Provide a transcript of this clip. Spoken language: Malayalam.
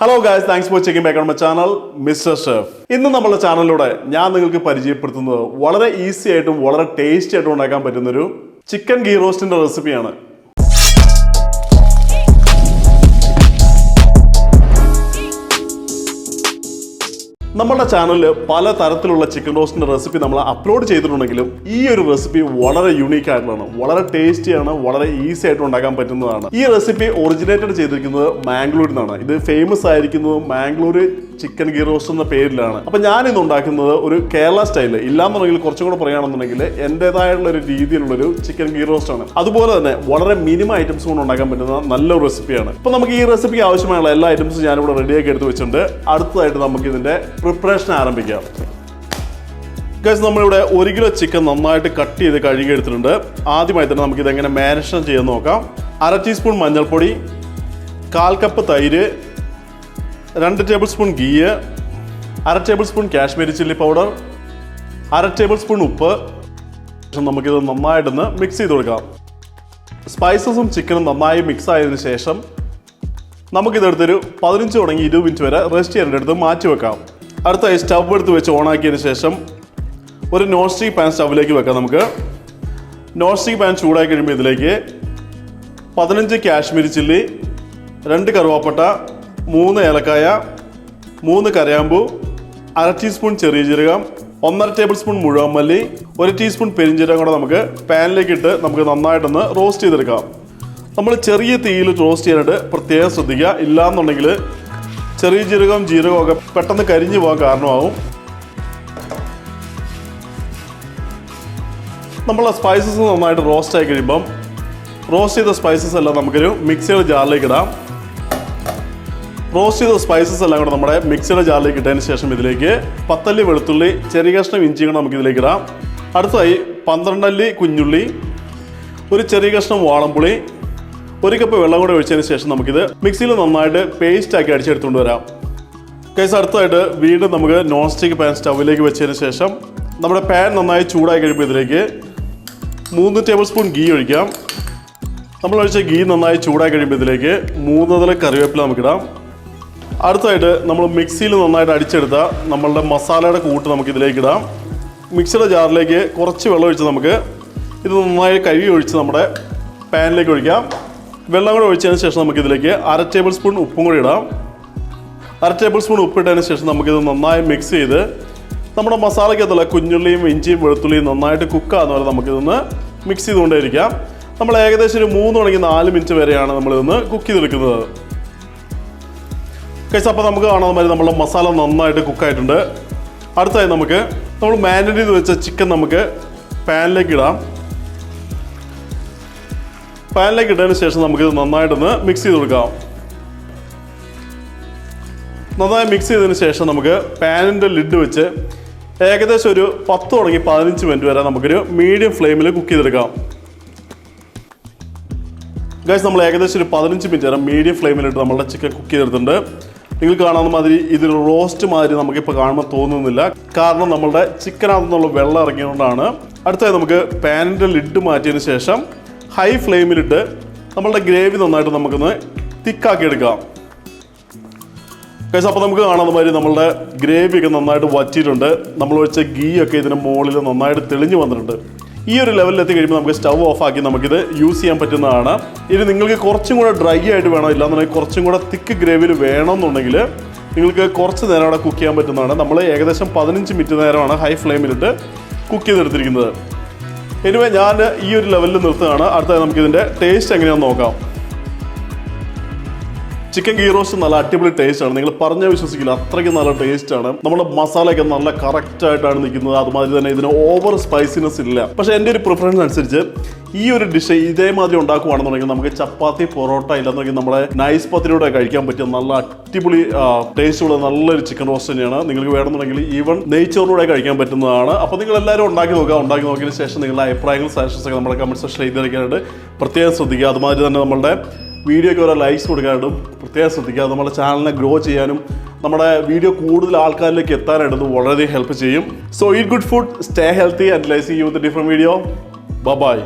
Hello guys thanks for checking back on my channel mister chef ഇന്ന് നമ്മുടെ ചാനലിലൂടെ ഞാൻ നിങ്ങൾക്ക് പരിചയപ്പെടുത്തുന്നത് വളരെ ഈസി ആയിട്ടും വളരെ ടേസ്റ്റി ആയിട്ടും ഉണ്ടാക്കാൻ പറ്റുന്നൊരു ചിക്കൻ ഗീ റോസ്റ്റിന്റെ റെസിപ്പിയാണ് നമ്മുടെ ചാനലിൽ പല തരത്തിലുള്ള ചിക്കൻ റോസ്റ്റിന്റെ റെസിപ്പി നമ്മൾ അപ്ലോഡ് ചെയ്തിട്ടുണ്ടെങ്കിലും ഈ ഒരു റെസിപ്പി വളരെ യൂണീക്ക് ആയിട്ടുള്ളതാണ്. വളരെ ടേസ്റ്റിയാണ് വളരെ ഈസി ആയിട്ട് ഉണ്ടാക്കാൻ പറ്റുന്നതാണ്. ഈ റെസിപ്പി ഒറിജിനേറ്റഡ് ചെയ്തിരിക്കുന്നത് മാംഗ്ലൂരിൽ നിന്നാണ്. ഇത് ഫേമസ് ആയിരിക്കുന്നത് മാംഗ്ലൂർ ചിക്കൻ ഗീ റോസ്റ്റ് എന്ന പേരിലാണ്. അപ്പൊ ഇന്ന് ഉണ്ടാക്കുന്നത് ഒരു കേരള സ്റ്റൈലിൽ ഇല്ലാന്നുണ്ടെങ്കിൽ കുറച്ചും കൂടെ പറയുകയാണെന്നുണ്ടെങ്കിൽ എന്റേതായുള്ള ഒരു രീതിയിലുള്ള ഒരു ചിക്കൻ ഗീ റോസ്റ്റ് ആണ്. അതുപോലെ തന്നെ വളരെ മിനിമം ഐറ്റംസ് കൊണ്ട് ഉണ്ടാക്കാൻ പറ്റുന്ന നല്ലൊരു റെസിപ്പിയാണ് അപ്പൊ നമുക്ക് ഈ റെസിപ്പിക്ക് ആവശ്യമായുള്ള എല്ലാ ഐറ്റംസും ഞാനിവിടെ റെഡിയാക്കി എടുത്ത് വെച്ചിട്ടുണ്ട്. അടുത്തതായിട്ട് നമുക്ക് ഇതിന്റെ പ്രിപ്പറേഷൻ ആരംഭിക്കാം. ഗൈസ് നമ്മളിവിടെ ഒരു കിലോ ചിക്കൻ നന്നായിട്ട് കട്ട് ചെയ്ത് കഴുകി എടുത്തിട്ടുണ്ട് ആദ്യമായി തന്നെ നമുക്ക് എങ്ങനെ മാരിനേഷൻ ചെയ്യാൻ നോക്കാം. അര ടീസ്പൂൺ മഞ്ഞൾപ്പൊടി കാൽ കപ്പ് തൈര് രണ്ട് ടേബിൾ സ്പൂൺ ഗീ അര table spoon Kashmiri chilli powder അര ടേബിൾ സ്പൂൺ ഉപ്പ് നമുക്കിത് നന്നായിട്ടൊന്ന് മിക്സ് ചെയ്ത് കൊടുക്കാം. സ്പൈസസും ചിക്കനും നന്നായി മിക്സ് ആയതിനു ശേഷം നമുക്കിതെടുത്തൊരു പതിനഞ്ച് തുടങ്ങി ഇരുപത് മിനിറ്റ് വരെ റെസ്റ്റ് ചെയ്യാനെടുത്ത് മാറ്റി വെക്കാം. അടുത്തായി സ്റ്റവ് എടുത്ത് വെച്ച് ഓണാക്കിയതിന് ശേഷം ഒരു നോൺ സ്റ്റിക്ക് പാൻ സ്റ്റവിലേക്ക് വെക്കാം നമുക്ക്. നോൺ സ്റ്റിക്ക് പാൻ ചൂടായി കഴിയുമ്പോൾ ഇതിലേക്ക് പതിനഞ്ച് കാശ്മീരി ചില്ലി രണ്ട് കറുവാപ്പട്ട മൂന്ന് ഏലക്കായ മൂന്ന് കരയാമ്പു അര ടീസ്പൂൺ ചെറിയ ജീരകം ഒന്നര ടേബിൾ സ്പൂൺ മുഴുവൻ മല്ലി ഒരു ടീസ്പൂൺ പെരിഞ്ചീരകം കൂടെ നമുക്ക് പാനിലേക്ക് ഇട്ട് നമുക്ക് നന്നായിട്ടൊന്ന് റോസ്റ്റ് ചെയ്തെടുക്കാം. നമ്മൾ ചെറിയ തീയിൽ റോസ്റ്റ് ചെയ്യാനായിട്ട് പ്രത്യേകം ശ്രദ്ധിക്കുക. ഇല്ലാന്നുണ്ടെങ്കിൽ ചെറിയ ജീരകവും ജീരകവും ഒക്കെ പെട്ടെന്ന് കരിഞ്ഞു പോകാൻ കാരണമാവും. നമ്മളെ സ്പൈസസ് നന്നായിട്ട് റോസ്റ്റ് ആയി കഴിയുമ്പം റോസ്റ്റ് ചെയ്ത സ്പൈസസ് എല്ലാം നമുക്കൊരു മിക്സിയുടെ ജാറിലേക്ക് ഇടാം. റോസ്റ്റ് ചെയ്ത സ്പൈസസ് എല്ലാം കൂടെ നമ്മുടെ മിക്സിയുടെ ജാറിലേക്ക് ഇട്ടതിന് ശേഷം ഇതിലേക്ക് പത്തല്ലി വെളുത്തുള്ളി ചെറിയ കഷ്ണം ഇഞ്ചി കൂടെ നമുക്ക് ഇതിലേക്ക് ഇടാം. അടുത്തതായി പന്ത്രണ്ടല്ലി കുഞ്ഞുള്ളി ഒരു ചെറിയ കഷ്ണം വാളംപുളി ഒരു കപ്പ് വെള്ളം കൂടെ ഒഴിച്ചതിന് ശേഷം നമുക്കിത് മിക്സിയിൽ നന്നായിട്ട് പേസ്റ്റ് ആക്കി അടിച്ചെടുത്തുകൊണ്ട് വരാം. കേസ് അടുത്തായിട്ട് വീണ്ടും നമുക്ക് നോൺ സ്റ്റിക്ക് പാൻ സ്റ്റൗവിലേക്ക് വെച്ചതിന് ശേഷം നമ്മുടെ പാൻ നന്നായി ചൂടായി കഴിയുമ്പോൾ ഇതിലേക്ക് മൂന്ന് ടേബിൾ സ്പൂൺ ഗീ ഒഴിക്കാം. നമ്മൾ ഒഴിച്ച ഗീ നന്നായി ചൂടായി കഴിയുമ്പോൾ ഇതിലേക്ക് മൂന്ന് മുതൽ കറിവേപ്പില നമുക്കിടാം. അടുത്തായിട്ട് നമ്മൾ മിക്സിയിൽ നന്നായിട്ട് അടിച്ചെടുത്ത നമ്മളുടെ മസാലയുടെ കൂട്ട് നമുക്ക് ഇതിലേക്ക് ഇടാം മിക്സിയുടെ ജാറിലേക്ക് കുറച്ച് വെള്ളം ഒഴിച്ച് നമുക്ക് ഇത് നന്നായി കഴുകി ഒഴിച്ച് നമ്മുടെ പാനിലേക്ക് ഒഴിക്കാം. വെള്ളം കൂടെ ഒഴിച്ചതിന് ശേഷം നമുക്കിതിലേക്ക് അര ടേബിൾ സ്പൂൺ ഉപ്പും കൂടി ഇടാം. അര ടേബിൾ സ്പൂൺ ഉപ്പിട്ടതിന് ശേഷം നമുക്കിത് നന്നായി മിക്സ് ചെയ്ത് നമ്മുടെ മസാലയ്ക്കകത്തുള്ള കുഞ്ഞുള്ളിയും ഇഞ്ചിയും വെളുത്തുള്ളിയും നന്നായിട്ട് കുക്കാകുന്ന പോലെ നമുക്കിതൊന്ന് മിക്സ് ചെയ്തുകൊണ്ടേയിരിക്കാം. നമ്മൾ ഏകദേശം ഒരു മൂന്ന് മണിക്ക് നാല് മിനിറ്റ് വരെയാണ് നമ്മളിതൊന്ന് കുക്ക് ചെയ്തെടുക്കുന്നത്. കഴിച്ച അപ്പോൾ നമുക്ക് കാണാൻ മാതിരി നമ്മുടെ മസാല നന്നായിട്ട് കുക്കായിട്ടുണ്ട് അടുത്തായി നമുക്ക് നമ്മൾ മാരിനേറ്റ് ചെയ്ത് വെച്ച ചിക്കൻ നമുക്ക് പാനിലേക്ക് ഇടാം. പാനിലേക്ക് ഇട്ടതിന് ശേഷം നമുക്കിത് നന്നായിട്ടൊന്ന് മിക്സ് ചെയ്ത് കൊടുക്കാം. നന്നായി മിക്സ് ചെയ്തതിന് ശേഷം നമുക്ക് പാനിന്റെ ലിഡ് വെച്ച് ഏകദേശം ഒരു പത്ത് തുടങ്ങി പതിനഞ്ച് മിനിറ്റ് വരെ നമുക്കൊരു മീഡിയം ഫ്ലെയിമിൽ കുക്ക് ചെയ്തെടുക്കാം. ഗൈസ് നമ്മൾ ഏകദേശം ഒരു പതിനഞ്ച് മിനിറ്റ് വരെ മീഡിയം ഫ്ലെയിമിലിട്ട് നമ്മളുടെ ചിക്കൻ കുക്ക് ചെയ്തെടുത്തിട്ടുണ്ട്. നിങ്ങൾ കാണാവുന്ന മാതിരി ഇതിൽ റോസ്റ്റ് മാതിരി നമുക്കിപ്പോൾ കാണുമ്പോൾ തോന്നുന്നില്ല. കാരണം നമ്മളുടെ ചിക്കനകത്തുനിന്നുള്ള വെള്ളം ഇറങ്ങിയതുകൊണ്ടാണ്. അടുത്തായി നമുക്ക് പാനിന്റെ ലിഡ് മാറ്റിയതിന് ശേഷം ഹൈ ഫ്ലെയിമിലിട്ട് നമ്മളുടെ ഗ്രേവി നന്നായിട്ട് നമുക്കൊന്ന് തിക്കാക്കി എടുക്കാം കേസ് അപ്പോൾ നമുക്ക് കാണാവുന്ന മാതിരി നമ്മളുടെ ഗ്രേവി ഒക്കെ നന്നായിട്ട് വറ്റിയിട്ടുണ്ട്. നമ്മൾ ഒഴിച്ച ഗീ ഒക്കെ ഇതിന് മുകളിൽ നന്നായിട്ട് തെളിഞ്ഞു വന്നിട്ടുണ്ട്. ഈ ഒരു ലെവലിലെത്തി കഴിയുമ്പോൾ നമുക്ക് സ്റ്റവ് ഓഫ് ആക്കി നമുക്കിത് യൂസ് ചെയ്യാൻ പറ്റുന്നതാണ്. ഇനി നിങ്ങൾക്ക് കുറച്ചും കൂടെ ഡ്രൈ ആയിട്ട് വേണം ഇല്ലാന്നുണ്ടെങ്കിൽ കുറച്ചും കൂടെ തിക്ക് ഗ്രേവിയിൽ വേണമെന്നുണ്ടെങ്കിൽ നിങ്ങൾക്ക് കുറച്ച് നേരം അവിടെ കുക്ക് ചെയ്യാൻ പറ്റുന്നതാണ്. നമ്മൾ ഏകദേശം പതിനഞ്ച് മിനിറ്റ് നേരമാണ് ഹൈ ഫ്ലെയിമിലിട്ട് കുക്ക് ചെയ്തെടുത്തിരിക്കുന്നത്. എനിവേ ഞാൻ ഈ ഒരു ലെവലിൽ നിർത്തുകയാണ്. അടുത്തത് നമുക്കിതിന്റെ ടേസ്റ്റ് എങ്ങനെയാണെന്ന് നോക്കാം. ചിക്കൻ ഗീ റോസ്റ്റ് നല്ല അടിപൊളി ടേസ്റ്റ് ആണ്. നിങ്ങൾ പറഞ്ഞ വിശ്വസിക്കില്ല. അത്രയ്ക്ക് നല്ല ടേസ്റ്റ് ആണ്. നമ്മുടെ മസാലയൊക്കെ നല്ല കറക്റ്റ് ആയിട്ടാണ് നിൽക്കുന്നത്. അതുമാതിരി തന്നെ ഇതിന് ഓവർ സ്പൈസിനെസ് ഇല്ല. പക്ഷേ എന്റെ ഒരു പ്രിഫറൻസ് അനുസരിച്ച് ഈ ഒരു ഡിഷ് ഇതേമാതിരി ഉണ്ടാക്കുകയാണെന്നുണ്ടെങ്കിൽ നമുക്ക് ചപ്പാത്തി പൊറോട്ട ഇല്ലെന്നുണ്ടെങ്കിൽ നമ്മുടെ നൈസ് പത്തിലൂടെ കഴിക്കാൻ പറ്റിയ നല്ല അടിപൊളി ടേസ്റ്റുള്ള നല്ലൊരു ചിക്കൻ റോസ്റ്റ് തന്നെയാണ്. നിങ്ങൾക്ക് വേണമെന്നുണ്ടെങ്കിൽ ഈവൻ നെയ്ച്ചോറിലൂടെ കഴിക്കാൻ പറ്റുന്നതാണ്. അപ്പോൾ നിങ്ങൾ എല്ലാവരും ഉണ്ടാക്കി നോക്കുക. ഉണ്ടാക്കി നോക്കിയതിന് ശേഷം നിങ്ങളുടെ അഭിപ്രായങ്ങൾ സജഷൻസ് ഒക്കെ നമ്മുടെ കമന്റ് സെക്ഷനിൽ എഴുതിയിരിക്കാനായിട്ട് പ്രത്യേകം ശ്രദ്ധിക്കുക. അതുമാതിരി തന്നെ നമ്മളുടെ വീഡിയോയ്ക്ക് ഓരോ ലൈക്സ് കൊടുക്കാനും പ്രത്യേകം ശ്രദ്ധിക്കുക. നമ്മുടെ ചാനലിനെ ഗ്രോ ചെയ്യാനും നമ്മുടെ വീഡിയോ കൂടുതൽ ആൾക്കാരിലേക്ക് എത്താനായിട്ട് ഇത് വളരെയധികം ഹെൽപ്പ് ചെയ്യും. So eat good food stay healthy and lies you with different video bye